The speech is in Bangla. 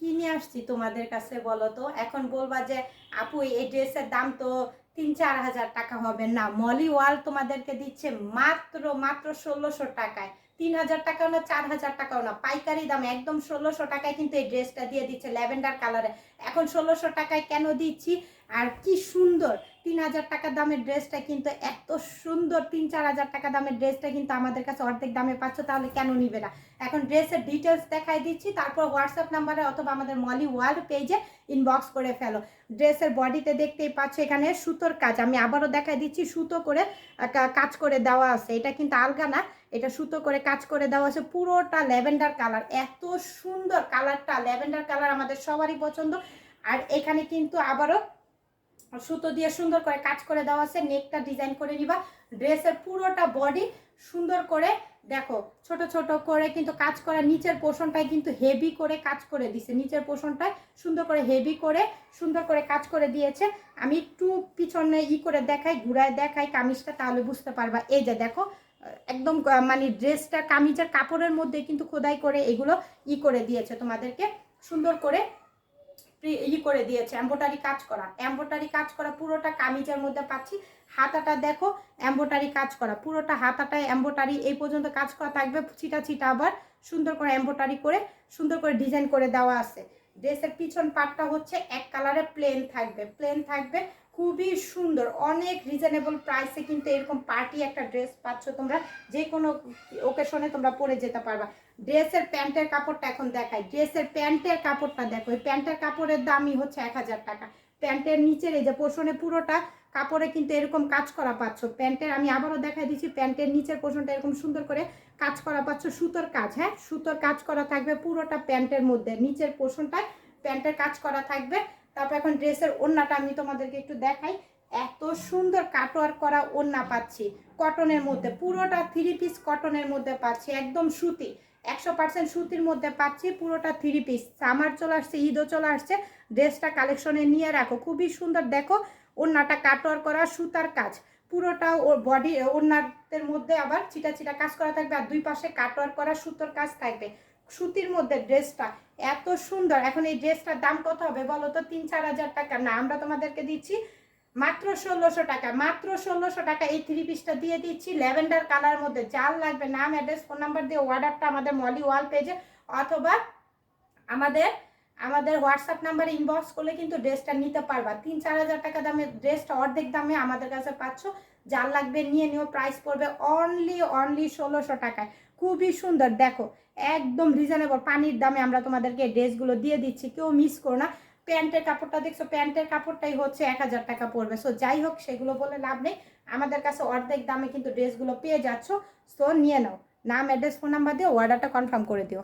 কি নিয়ে আসছি তোমাদের কাছে বলো তো? এখন বলবা যে, আপু, এই ড্রেসের দাম তো তিন চার হাজার টাকা হবে। না, মলি ওয়াল তোমাদেরকে দিচ্ছে মাত্র মাত্র ষোলোশো টাকায়। তিন হাজার টাকাও না, চার হাজার টাকাও না। পাইকারি দাম একদম ষোলোশো টাকায় কিন্তু এই ড্রেসটা দিয়ে দিচ্ছে ল্যাভেন্ডার কালারে। এখন ষোলোশো টাকায় কেন দিচ্ছি? আর কি সুন্দর, তিন হাজার টাকা দামের ড্রেসটা কিন্তু এত সুন্দর, তিন চার হাজার টাকা দামের ড্রেসটা কিন্তু আমাদের কাছে অর্ধেক দামে পাচ্ছ, তাহলে কেন নিবে না? এখন ড্রেসের ডিটেলস দেখাই দিচ্ছি, তারপর হোয়াটসঅ্যাপ নাম্বারে অথবা আমাদের মলি ওয়ার্ল্ড পেজে ইনবক্স করে ফেলো। ড্রেসের বডিতে দেখতেই পাচ্ছ এখানে সুতোর কাজ, আমি আবারও দেখাই দিচ্ছি, সুতো করে কাজ করে দেওয়া আছে। এটা কিন্তু আলগা না এটা সুতো করে, কাজ করে দেওয়া আছে। পুরোটা ল্যাভেন্ডার কালার, এত সুন্দর কালারটা। ল্যাভেন্ডার কালার আমাদের সবারই পছন্দ। আর এখানে কিন্তু আবারও সুতো দিয়ে সুন্দর করে কাজ করে দেওয়া আছে। নেকটা ডিজাইন করে নিবা। ড্রেসের পুরোটা বডি সুন্দর করে, দেখো, ছোট ছোট করে কিন্তু কাজ করা। নিচের পোষণটায় কিন্তু হেভি করে কাজ করে দিছে। নিচের পোষণটায় সুন্দর করে হেভি করে সুন্দর করে কাজ করে দিয়েছে। আমি একটু পিছনে ই করে দেখাই, ঘুরায় দেখাই, কামিজটা, তাহলে বুঝতে পারবা। এই যে দেখো একদম মানে ড্রেসটা, কামিজের কাপড়ের মধ্যে কিন্তু খোদাই করে এগুলো ই করে দিয়েছে, তোমাদেরকে সুন্দর করে ই করে দিয়েছে এম্বোটারি কাজ করা। এম্বোটারি কাজ করা, পুরোটা কামিজের মধ্যে পাচ্ছি। হাতাটা দেখো এম্বোটারি কাজ করা, পুরোটা হাতাটায় এম্বোটারি এই পর্যন্ত কাজ করা থাকবে, ছিটা ছিটা আবার সুন্দর করে এম্বোটারি করে, সুন্দর করে ডিজাইন করে দেওয়া আছে। ড্রেসের পিছন পাটটা হচ্ছে এক কালারে প্লেন থাকবে প্লেন থাকবে খুবই সুন্দর। অনেক রিজনেবল প্রাইসে কিন্তু এরকম পার্টি একটা ড্রেস পাচ্ছ তোমরা। যে কোনো ওকেশনে তোমরা পরে যেতে পারবা। ড্রেসের প্যান্টের কাপড়টা এখন দেখাই। ড্রেসের প্যান্টের কাপড়টা দেখো। এই প্যান্টের কাপড়ের দামই হচ্ছে এক হাজার টাকা। প্যান্টের নিচের এই যে পোষণে পুরোটা কাপড়ে কিন্তু এরকম কাজ করা পাচ্ছ। প্যান্টের আমি আবারও দেখাই দিচ্ছি, প্যান্টের নিচের পোষণটা এরকম সুন্দর করে কাজ করা পাচ্ছ। সুতোর কাজ হ্যাঁ? সুতোর কাজ করা থাকবে পুরোটা প্যান্টের মধ্যে। নিচের পোষণটায় প্যান্টের কাজ করা থাকবে। তারপর এখন ড্রেসের ওড়নাটা আমি তোমাদেরকে একটু দেখাই। এত সুন্দর কাটওয়ার করা ওড়না পাচ্ছি। কটনের মধ্যে, পুরোটা থ্রি পিস কটনের মধ্যে পাচ্ছি, একদম সুতি। একশো পার্সেন্ট সুতির মধ্যে পাচ্ছি, পুরোটা থ্রি পিস সামার চলে আসছে, ঈদও চলে আসছে। ড্রেসটা কালেকশনে নিয়ে রাখো। খুবই সুন্দর। দেখো, ওড়নাটা কাটওয়ার করা, সুতার কাজ। পুরোটা ওর বডি ওড়নাদের মধ্যে আবার চিটা চিটা কাজ করা থাকবে, আর দুই পাশে কাটওয়ার করা, সুতোর কাজ থাকবে। সুতির মধ্যে ড্রেসটা এত সুন্দর। এখন এই ড্রেসটার দাম কত হবে বলো তো? তিন চার হাজার টাকা। না, আমরা তোমাদেরকে দিচ্ছি মাত্র ষোলোশো টাকা। মাত্র ষোলোশো টাকা এই থ্রি পিসটা দিয়ে দিচ্ছি। ল্যাভেন্ডার কালার মধ্যে যার লাগবে, নাম অ্যাড্রেস ফোন নাম্বার দিয়ে অর্ডারটা আমাদের মলি ওয়াল পেজে অথবা আমাদের আমাদের হোয়াটসঅ্যাপ নাম্বারে ইনবক্স করলে কিন্তু ড্রেসটা নিতে পারবা। তিন চার হাজার টাকা দামের ড্রেসটা অর্ধেক দামে আমাদের কাছে পাচ্ছ। যার লাগবে নিয়ে নিও প্রাইস পড়বে অনলি অনলি ষোলোশো টাকায়। খুবই সুন্দর। দেখো, একদম রিজনেবল পানির দামে আমরা তোমাদেরকে ড্রেসগুলো দিয়ে দিচ্ছি। কেউ মিস করো না। প্যান্টের কাপড়টা দেখছ, প্যান্টের কাপড়টাই হচ্ছে এক হাজার টাকা পড়বে। সো যাই হোক, সেগুলো বলে লাভ নেই। আমাদের কাছে অর্ধেক দামে কিন্তু ড্রেসগুলো পেয়ে যাচ্ছ। সো নিয়ে নাও। নাম অ্যাড্রেস ফোন নাম্বার দিয়ে অর্ডারটা কনফার্ম করে দিও।